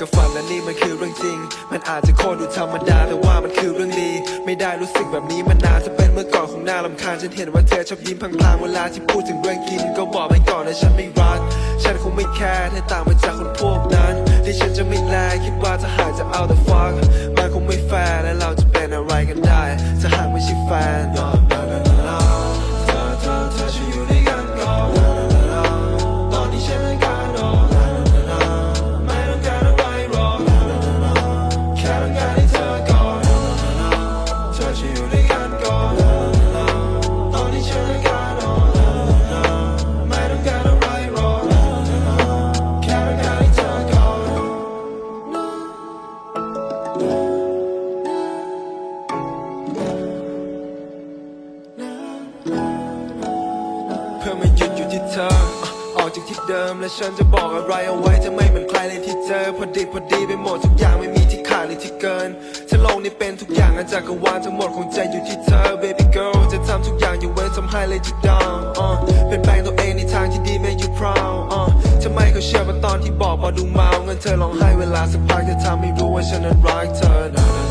ก็ฝันและนี่มันคือเรื่องจริง มันอาจจะโคตรดูธรรมดาแต่ว่ามันคือเรื่องดี ไม่ได้รู้สึกแบบนี้มานานจะเป็นเมื่อก่อนคงน่าลำคาญฉันเห็นว่าเธอชอบยิ้มพลางๆเวลาที่พูดถึงเรื่องกิน ก็บอกไปก่อนนะฉันไม่รัก ฉันคงไม่แคร์ถ้าต่างมาจากคนพูด พื่อมาหยุดอยู่ที่เธอ ออกจากที่เดิมและฉันจะบอกอะไรเอาไว้จะไม่เหมือนใครเลยที่เจอพอดีพอดีไปหมดทุกอย่างไม่มีที่ขาดหรือที่เกินถ้าโลกนี้เป็นทุกอย่างอาจักรวาลทั้งหมดคงใจอยู่ที่เธอ baby girl จะทำทุกอย่างอยู่เว้นทำให้เลยที่ดาวอะเป็นแปลงตัวเองในทางที่ดี make you proud อะทำไมเขาเชื่อว่าตอนที่บอกบอดูเมาเงินเธอร้องไห้เวลาสักพักจะทำให้รู้ว่าฉันนั้นรักเธอ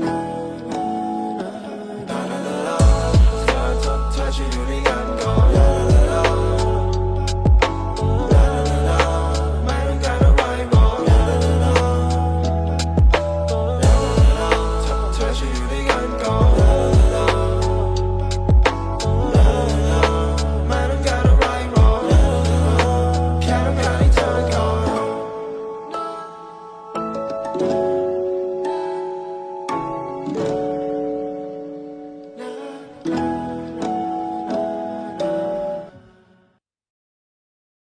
Bye.